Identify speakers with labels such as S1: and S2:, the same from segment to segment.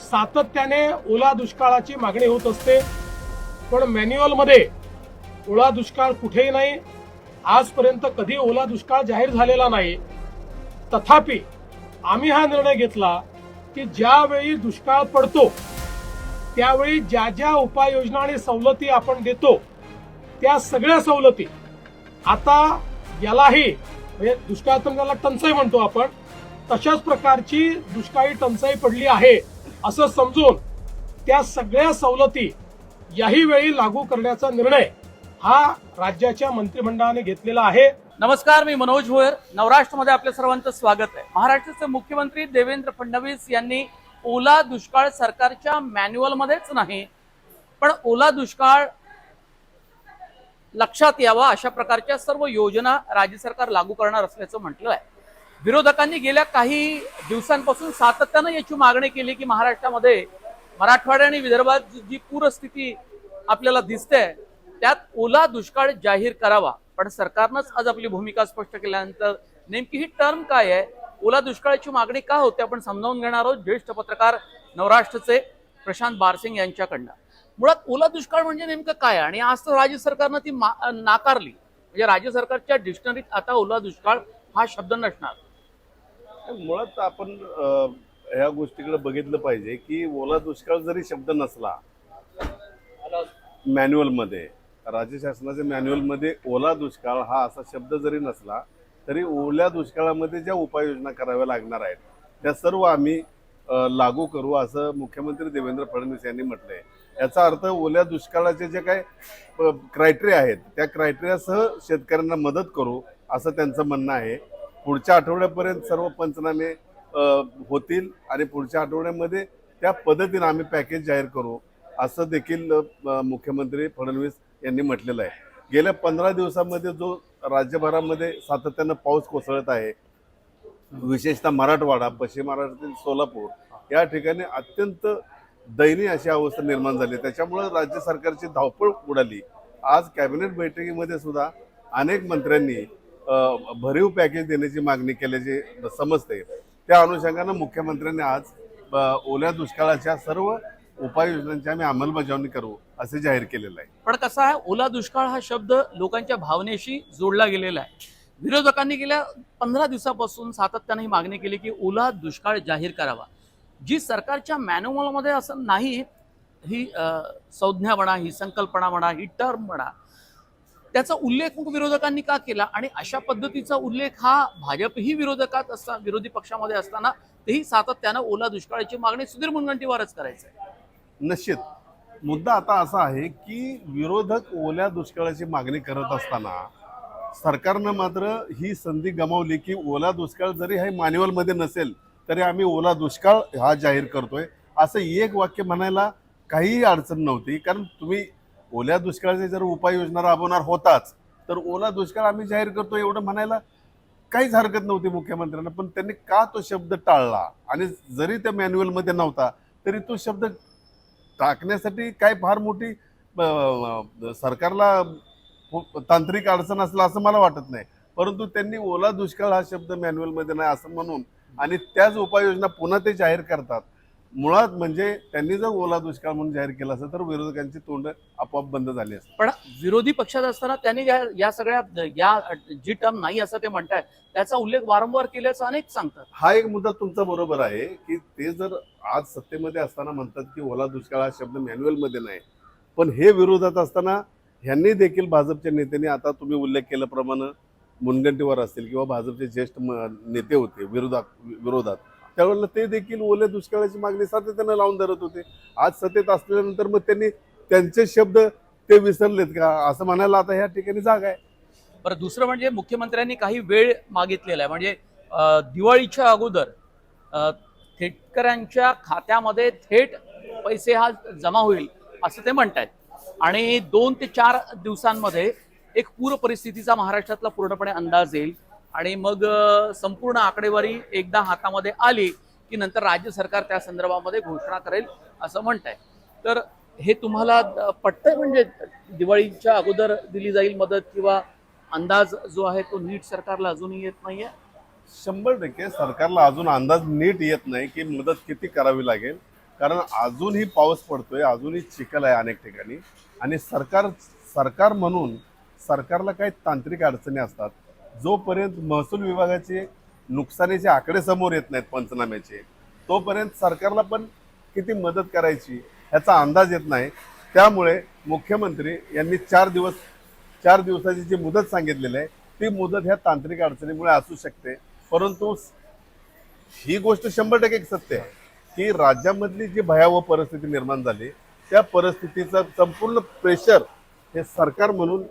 S1: सातत्याने ओला दुष्काळाची मागणी होत असते. पण मॅन्युअलमध्ये ओला दुष्काळ कुठेही नाही. आजपर्यंत कधी ओला दुष्काळ जाहीर झालेला नाही. तथापि आम्ही हा निर्णय घेतला की ज्यावेळी दुष्काळ पडतो त्यावेळी ज्या ज्या उपाययोजना आणि सवलती आपण देतो त्या सगळ्या सवलती आता यालाही म्हणजे दुष्काळ त्याला टंचाई म्हणतो आपण तशाच प्रकारची दुष्काळी टंचाई पडली आहे. असं समजून त्या सगळ्या सवलती याही वेळी लागू करण्याचा निर्णय हा राज्याच्या मंत्रिमंडळाने घेतलेला आहे.
S2: नमस्कार मी मनोज भोयर. नवराष्ट्रमध्ये आपल्या सर्वांचं स्वागत आहे. महाराष्ट्राचे मुख्यमंत्री देवेंद्र फडणवीस यांनी ओला दुष्काळ सरकारच्या मॅन्युअलमध्येच नाही पण ओला दुष्काळ लक्षात यावा अशा प्रकारच्या सर्व योजना राज्य सरकार लागू करणार असल्याचं म्हटलं आहे. विरोधकांनी गेल्या काही दिवसांपासून सातत्यानं याची मागणी केली की महाराष्ट्रामध्ये मराठवाडा आणि विदर्भात जी- पूरस्थिती आपल्याला दिसते त्यात ओला दुष्काळ जाहीर करावा. पण सरकारनंच आज आपली भूमिका स्पष्ट केल्यानंतर नेमकी ही टर्म काय आहे? ओला दुष्काळाची मागणी का होते? आपण समजावून घेणार आहोत ज्येष्ठ पत्रकार नवराष्ट्रचे प्रशांत बारसिंग यांच्याकडनं. मुळात ओला दुष्काळ म्हणजे नेमकं काय? आणि आज तर राज्य सरकारनं ती मा- नाकारली. म्हणजे राज्य सरकारच्या डिक्शनरीत आता ओला दुष्काळ हा शब्द नसणार.
S3: मुळात आपण ह्या गोष्टीकडे बघितलं पाहिजे की ओला दुष्काळ जरी शब्द नसला मॅन्युअलमध्ये राज्य शासनाच्या मॅन्युअलमध्ये ओला दुष्काळ हा असा शब्द जरी नसला तरी ओल्या दुष्काळामध्ये ज्या उपाययोजना कराव्या लागणार आहेत त्या सर्व आम्ही लागू करू असं मुख्यमंत्री देवेंद्र फडणवीस यांनी म्हटलंय. याचा अर्थ ओल्या दुष्काळाचे जे काय क्रायटेरिया आहेत त्या क्रायटेरियासह शेतकऱ्यांना मदत करू असं त्यांचं म्हणणं आहे. पुढच्या आठवड्यापर्यंत सर्व पंचनामे होतील आणि पुढच्या आठवड्यामध्ये त्या पद्धतीनं आम्ही पॅकेज जाहीर करू असं देखील मुख्यमंत्री फडणवीस यांनी म्हटलेलं आहे. गेल्या पंधरा दिवसामध्ये जो राज्यभरामध्ये सातत्यानं पाऊस कोसळत आहे विशेषतः मराठवाडा पश्चिम महाराष्ट्रातील सोलापूर या ठिकाणी अत्यंत दयनीय अशी अवस्था निर्माण झाली. त्याच्यामुळं राज्य सरकारची धावपळ उडाली. आज कॅबिनेट बैठकीमध्ये सुद्धा अनेक मंत्र्यांनी भरीव पॅकेज देण्याची मागणी केल्याचे समजते. त्या अनुषंगानं मुख्यमंत्र्यांनी आज ओल्या दुष्काळाच्या सर्व उपाययोजनांची आम्ही अंमलबजावणी करू असे जाहीर केलेलं आहे.
S2: पण कसं आहे ओला दुष्काळ हा शब्द लोकांच्या भावनेशी जोडला गेलेला आहे. विरोधकांनी गेल्या पंधरा दिवसापासून सातत्याने ही मागणी केली की ओला दुष्काळ जाहीर करावा. जी सरकारच्या मॅन्युअलमध्ये असं नाही ही संज्ञा म्हणा ही संकल्पना म्हणा ही टर्म म्हणा त्याचा उल्लेख मग विरोधकांनी का केला? आणि अशा पद्धतीचा उल्लेख हा भाजपही विरोधकात असता विरोधी पक्षामध्ये असताना तेही सातत्यानं ओला दुष्काळाची मागणी सुधीर मुनगंटीवारच करायचं आहे
S3: निश्चित. मुद्दा आता असा आहे की विरोधक ओल्या दुष्काळाची मागणी करत असताना सरकारनं मात्र ही संधी गमावली की ओला दुष्काळ जरी हे मॅन्युअलमध्ये नसेल तरी आम्ही ओला दुष्काळ हा जाहीर करतोय. असं एक वाक्य म्हणायला काहीही अडचण नव्हती. कारण तुम्ही ओल्या दुष्काळाचे जर उपाययोजना राबवणार होताच तर ओला दुष्काळ आम्ही जाहीर करतो एवढं म्हणायला काहीच हरकत नव्हती मुख्यमंत्र्यांना पण त्यांनी का तो शब्द टाळला? आणि जरी त्या मॅन्युअलमध्ये नव्हता तरी तो शब्द टाकण्यासाठी काय फार मोठी सरकारला तांत्रिक अडचण असलं असं मला वाटत नाही. परंतु त्यांनी ओला दुष्काळ हा शब्द मॅन्युअलमध्ये नाही असं म्हणून आणि त्याच उपाययोजना पुन्हा ते जाहीर करतात. मुळात म्हणजे त्यांनी जर ओला दुष्काळ म्हणून जाहीर केला असतं तर विरोधकांची तोंड आपोआप बंद झाली असते.
S2: पण विरोधी पक्षात असताना त्यांनी या या सगळ्या या जी टर्म नाही असं ते म्हणतायत त्याचा उल्लेख वारंवार केल्याचं अनेक सांगतात.
S3: हा एक मुद्दा तुमचा बरोबर आहे की ते जर आज सत्तेमध्ये असताना म्हणतात की ओला दुष्काळ हा शब्द मॅन्युअलमध्ये नाही पण हे विरोधात असताना ह्यांनी देखील भाजपच्या नेत्यांनी आता तुम्ही उल्लेख केल्याप्रमाणे मुनगंटीवर असतील किंवा भाजपचे ज्येष्ठ नेते होते विरोधात विरोधात त्यावेळेला ते देखील ओल्या दुष्काळाची मागणी सातत्यानं लावून धरत होते. आज सत्तेत असल्यानंतर मग त्यांनी त्यांचे शब्द ते विसरलेत का? असं म्हणायला आता ह्या ठिकाणी जागा आहे.
S2: बरं दुसरं म्हणजे मुख्यमंत्र्यांनी काही वेळ मागितलेला आहे. म्हणजे दिवाळीच्या अगोदर शेतकऱ्यांच्या खात्यामध्ये थेट पैसे हा जमा होईल असं ते म्हणतायत. आणि दोन ते चार दिवसांमध्ये एक पूर परिस्थितीचा महाराष्ट्रातला पूर्णपणे अंदाज येईल. आणि मग संपूर्ण आकडेवारी एकदा हातामध्ये आली की नंतर राज्य सरकार त्या संदर्भामध्ये घोषणा करेल असं म्हणताय. तर हे तुम्हाला पटतंय म्हणजे दिवाळीच्या अगोदर दिली जाईल मदत किंवा अंदाज जो आहे तो नीट सरकारला अजूनही येत नाहीये?
S3: शंभर टक्के सरकारला अजून अंदाज नीट येत नाही की मदत किती करावी लागेल. कारण अजूनही पाऊस पडतोय अजूनही चिखल आहे अनेक ठिकाणी. आणि सरकार सरकार म्हणून सरकारला काही तांत्रिक अडचणी असतात. जोपर्यंत महसूल विभागाचे नुकसानीचे आकडे समोर येत नाहीत पंचनाम्याचे तोपर्यंत सरकारला पण किती मदत करायची ह्याचा अंदाज येत नाही. त्यामुळे मुख्यमंत्री यांनी चार दिवस चार दिवसाची जी मुदत सांगितलेली आहे ती मुदत ह्या तांत्रिक अडचणीमुळे असू शकते. परंतु ही गोष्ट शंभर टक्के सत्य आहे की राज्यामधली जी भयावह परिस्थिती निर्माण झाली त्या परिस्थितीचं संपूर्ण प्रेशर हे सरकार म्हणून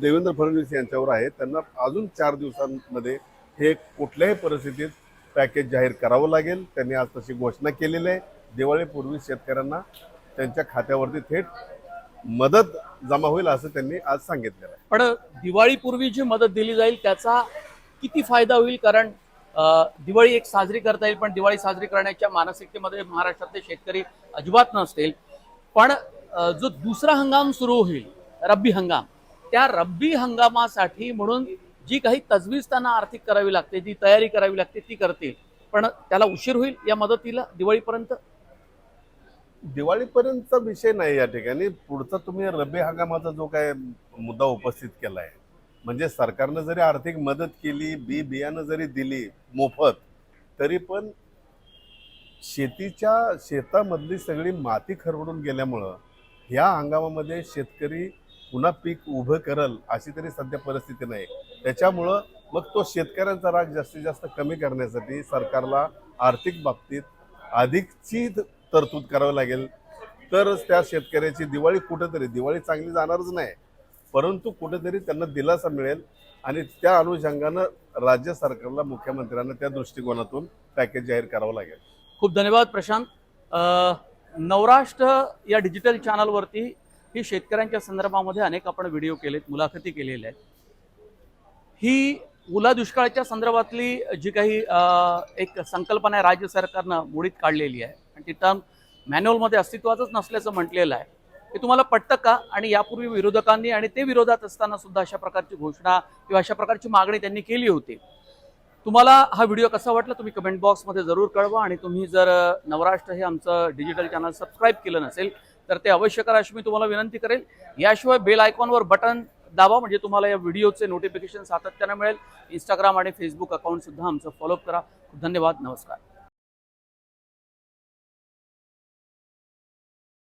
S3: देवेंद्र फडणवीस यांच्यावर आहे. त्यांना अजून चार दिवसांमध्ये हे कुठल्याही परिस्थितीत पॅकेज जाहीर करावं लागेल. त्यांनी आज तशी घोषणा केलेली आहे. दिवाळीपूर्वी शेतकऱ्यांना त्यांच्या खात्यावरती थेट मदत जमा होईल असं त्यांनी आज सांगितलेलं आहे.
S2: पण दिवाळीपूर्वी जी मदत दिली जाईल त्याचा किती फायदा होईल? कारण दिवाळी एक साजरी करता येईल पण दिवाळी साजरी करण्याच्या मानसिकतेमध्ये महाराष्ट्रातले शेतकरी अजिबात नसतील. पण जो दुसरा हंगाम सुरू होईल रब्बी हंगाम त्या रब्बी हंगामासाठी म्हणून जी काही तजवीज त्यांना आर्थिक करावी लागते जी तयारी करावी लागते ती करतील. पण त्याला उशीर होईल या मदतीला दिवाळीपर्यंत?
S3: दिवाळीपर्यंतचा विषय नाही या ठिकाणी. पुढचा तुम्ही रब्बी हंगामाचा जो काय मुद्दा उपस्थित केला आहे म्हणजे सरकारनं जरी आर्थिक मदत केली बी बियाणं जरी दिली मोफत तरी पण शेतीच्या शेतामधली सगळी माती खरवडून गेल्यामुळं ह्या हंगामामध्ये शेतकरी पुन्हा पीक उभं करल अशी तरी सध्या परिस्थिती नाही. त्याच्यामुळं मग तो शेतकऱ्यांचा राग जास्तीत जास्त कमी करण्यासाठी सरकारला आर्थिक बाबतीत अधिकची तरतूद करावी लागेल. तरच त्या शेतकऱ्याची दिवाळी कुठेतरी दिवाळी चांगली जाणारच नाही. परंतु कुठेतरी त्यांना दिलासा मिळेल आणि त्या अनुषंगानं राज्य सरकारला मुख्यमंत्र्यांना त्या दृष्टिकोनातून पॅकेज जाहीर करावं लागेल.
S2: खूप धन्यवाद प्रशांत. नवराष्ट्र या डिजिटल चॅनलवरती की शेतकऱ्यांच्या संदर्भामध्ये अनेक आपण व्हिडिओ केलेत मुलाखती केलेल्या आहेत. ही ओला दुष्काळाच्या संदर्भातली जी काही एक संकल्पना आहे राज्य सरकारनं मुडीत काढलेली आहे. आणि ती टर्म मॅन्युअलमध्ये अस्तित्वातच नसल्याचं म्हटलेलं आहे. हे तुम्हाला पटतं का? आणि यापूर्वी विरोधकांनी आणि ते विरोधात असताना सुद्धा अशा प्रकारची घोषणा किंवा अशा प्रकारची मागणी त्यांनी केली होती. तुम्हाला हा व्हिडिओ कसा वाटला तुम्ही कमेंट बॉक्समध्ये जरूर कळवा आणि तुम्ही जर नवराष्ट्र हे आमचं डिजिटल चॅनल सबस्क्राईब केलं नसेल तर ते अवश्य करा अशी मी तुम्हाला विनंती करेल. याशिवाय बेल आयकॉनवर बटन दाबा म्हणजे तुम्हाला या व्हिडिओचे नोटिफिकेशन सातत्यानं मिळेल. इंस्टाग्राम आणि फेसबुक अकाउंटसुद्धा आमचं फॉलोअप करा. धन्यवाद. नमस्कार.